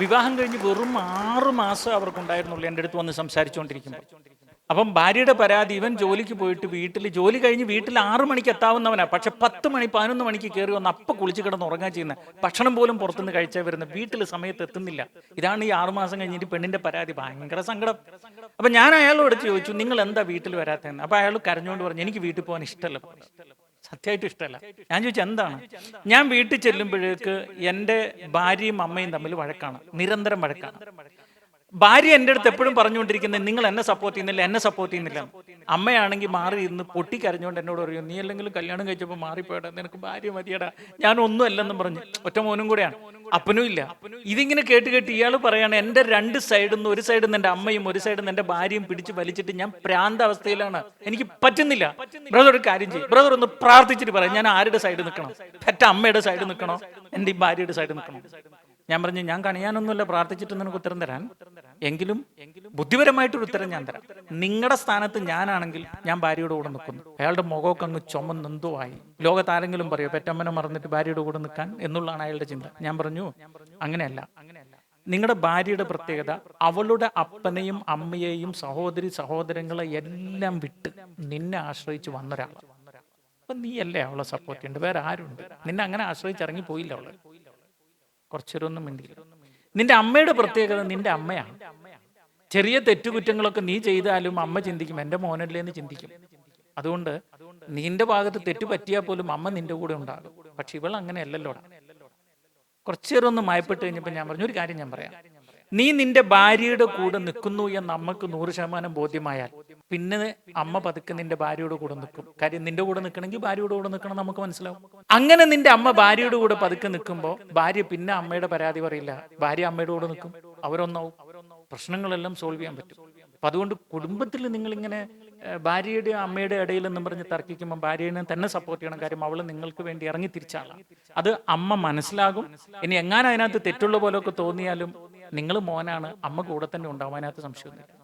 വിവാഹം കഴിഞ്ഞ് വെറും ആറ് മാസം അവർക്കുണ്ടായിരുന്നുള്ളൂ എന്റെ അടുത്ത് വന്ന് സംസാരിച്ചുകൊണ്ടിരിക്കുമ്പോൾ അപ്പം ഭാര്യയുടെ പരാതി ഇവൻ ജോലിക്ക് പോയിട്ട് വീട്ടിൽ ജോലി കഴിഞ്ഞ് വീട്ടിൽ ആറു മണിക്ക് എത്താവുന്നവനാണ് പക്ഷെ പത്ത് മണി പതിനൊന്ന് മണിക്ക് കയറി വന്ന് അപ്പം കുളിച്ച് കിടന്ന് ഉറങ്ങാൻ ചെയ്യുന്ന. ഭക്ഷണം പോലും പുറത്തുനിന്ന് കഴിച്ചാൽ വരുന്ന. വീട്ടിൽ സമയത്ത് എത്തുന്നില്ല. ഇതാണ് ഈ ആറു മാസം കഴിഞ്ഞിട്ട് പെണ്ണിന്റെ പരാതി. ഭയങ്കര സങ്കടം. അപ്പം ഞാൻ അയാളോട് ചോദിച്ചു നിങ്ങൾ എന്താ വീട്ടിൽ വരാത്തതെന്ന്? അപ്പം അയാൾ കരഞ്ഞുകൊണ്ട് പറഞ്ഞു എനിക്ക് വീട്ടിൽ പോകാൻ ഇഷ്ടമല്ല. സത്യമായിട്ട് ഇഷ്ടമല്ല. ഞാൻ ചോദിച്ചു എന്താണ്? ഞാൻ വീട്ടിൽ ചെല്ലുമ്പോഴേക്ക് എന്റെ ഭാര്യയും അമ്മയും തമ്മിൽ വഴക്കാണ്. നിരന്തരം വഴക്കാണ്. ഭാര്യ എന്റെ അടുത്ത് എപ്പോഴും പറഞ്ഞുകൊണ്ടിരിക്കുന്നത് നിങ്ങൾ എന്നെ സപ്പോർട്ട് ചെയ്യുന്നില്ല എന്നെ സപ്പോർട്ട് ചെയ്യുന്നില്ല. അമ്മയാണെങ്കിൽ മാറി ഇരുന്ന് പൊട്ടിക്കരഞ്ഞുകൊണ്ട് എന്നോട് പറയും നീ അല്ലെങ്കിലും കല്യാണം കഴിച്ചപ്പോൾ മാറിപ്പോയടാ നിനക്ക് ഭാര്യ മതിയടാ. ഞാൻ ഒന്നും അല്ലെന്നും പറഞ്ഞു. ഒറ്റ മോനും കൂടെയാണ്. അപ്പനും ഇല്ല. ഇതിങ്ങനെ കേട്ട് കേട്ട് ഇയാൾ പറയാണ് എന്റെ രണ്ട് സൈഡിൽ നിന്ന് ഒരു സൈഡിൽ നിന്ന് എന്റെ അമ്മയും ഒരു സൈഡിൽ നിന്ന് എന്റെ ഭാര്യയും പിടിച്ച് വലിച്ചിട്ട് ഞാൻ പ്രാന്ത അവസ്ഥയിലാണ്. എനിക്ക് പറ്റുന്നില്ല. ബ്രദർ ഒരു കാര്യം ചെയ്യും. ബ്രദർ ഒന്ന് പ്രാർത്ഥിച്ചിട്ട് പറയാം. ഞാൻ ആരുടെ സൈഡിൽ നിൽക്കണം? പെറ്റ അമ്മയുടെ സൈഡിൽ നിൽക്കണോ? എന്റെ ഈ ഭാര്യയുടെ സൈഡിൽ നിൽക്കണം? ഞാൻ പറഞ്ഞു ഞാൻ കണിയാനൊന്നുമില്ല. പ്രാർത്ഥിച്ചിട്ട് നിനക്ക് ഉത്തരം തരാൻ. എങ്കിലും ബുദ്ധിപരമായിട്ടൊരു ഉത്തരം ഞാൻ തരാം. നിങ്ങളുടെ സ്ഥാനത്ത് ഞാനാണെങ്കിൽ ഞാൻ ഭാര്യയുടെ കൂടെ നിൽക്കുന്നു. അയാളുടെ മുഖമൊക്കെ അങ്ങ് ചുമന്നെന്തോ ആയി ലോകത്താരെങ്കിലും പറയോ പെറ്റമ്മനെ മറന്നിട്ട് ഭാര്യയുടെ കൂടെ നിൽക്കാൻ എന്നുള്ളതാണ് അയാളുടെ ചിന്ത. ഞാൻ പറഞ്ഞു അങ്ങനെയല്ല. നിങ്ങളുടെ ഭാര്യയുടെ പ്രത്യേകത അവളുടെ അപ്പനെയും അമ്മയെയും സഹോദരി സഹോദരങ്ങളെ എല്ലാം വിട്ട് നിന്നെ ആശ്രയിച്ച് വന്നൊരാളാണ് അപ്പൊ നീയല്ലേ അവളെ സപ്പോർട്ട് ചെയ്യേണ്ടത്? വേറെ ആരുണ്ട്? നിന്നെ അങ്ങനെ ആശ്രയിച്ച് ഇറങ്ങി പോയില്ല അവൾ. കുറച്ചൊരൊന്നും മിണ്ടില്ല നിന്റെ അമ്മയുടെ പ്രത്യേകത നിന്റെ അമ്മയാണ്. ചെറിയ തെറ്റുകുറ്റങ്ങളൊക്കെ നീ ചെയ്താലും അമ്മ ചിന്തിക്കും എന്റെ മോനല്ലേ എന്ന് ചിന്തിക്കും. അതുകൊണ്ട് നിന്റെ ഭാഗത്ത് തെറ്റ് പറ്റിയാൽ പോലും അമ്മ നിന്റെ കൂടെ ഉണ്ടാകും. പക്ഷെ ഇവൾ അങ്ങനെ അല്ലല്ലോടാ നേരം ഒന്ന് മയപ്പെട്ട് കഴിഞ്ഞപ്പോൾ ഞാൻ പറഞ്ഞു ഒരു കാര്യം ഞാൻ പറയാം. നീ നിന്റെ ഭാര്യയുടെ കൂടെ നിൽക്കുന്നു എന്ന് അമ്മയ്ക്ക് നൂറ് ശതമാനം ബോധ്യമായാൽ പിന്നെ അമ്മ പതുക്കെ നിന്റെ ഭാര്യയുടെ കൂടെ നിൽക്കും. കാര്യം നിന്റെ കൂടെ നിൽക്കണമെങ്കിൽ ഭാര്യയുടെ കൂടെ നിൽക്കണം നമുക്ക് മനസ്സിലാവും. അങ്ങനെ നിന്റെ അമ്മ ഭാര്യയുടെ കൂടെ പതുക്കെ നിൽക്കുമ്പോൾ ഭാര്യ പിന്നെ അമ്മയുടെ പരാതി പറയില്ല. ഭാര്യ അമ്മയുടെ കൂടെ നിൽക്കും. അവരൊന്നാവും. പ്രശ്നങ്ങളെല്ലാം സോൾവ് ചെയ്യാൻ പറ്റും. അപ്പൊ അതുകൊണ്ട് കുടുംബത്തിൽ നിങ്ങൾ ഇങ്ങനെ ഭാര്യയുടെ അമ്മയുടെ ഇടയിൽ എന്നും പറഞ്ഞ് തർക്കിക്കുമ്പോൾ ഭാര്യനെ തന്നെ സപ്പോർട്ട് ചെയ്യണം. കാര്യം അവൾ നിങ്ങൾക്ക് വേണ്ടി ഇറങ്ങി തിരിച്ചാളാം അത് അമ്മ മനസ്സിലാകും. ഇനി എങ്ങാനും അതിനകത്ത് തെറ്റുള്ള പോലെയൊക്കെ തോന്നിയാലും നിങ്ങൾ മോനാണ് അമ്മ കൂടെ തന്നെ ഉണ്ടാവും അതിനകത്ത് സംശയമൊന്നുമില്ല.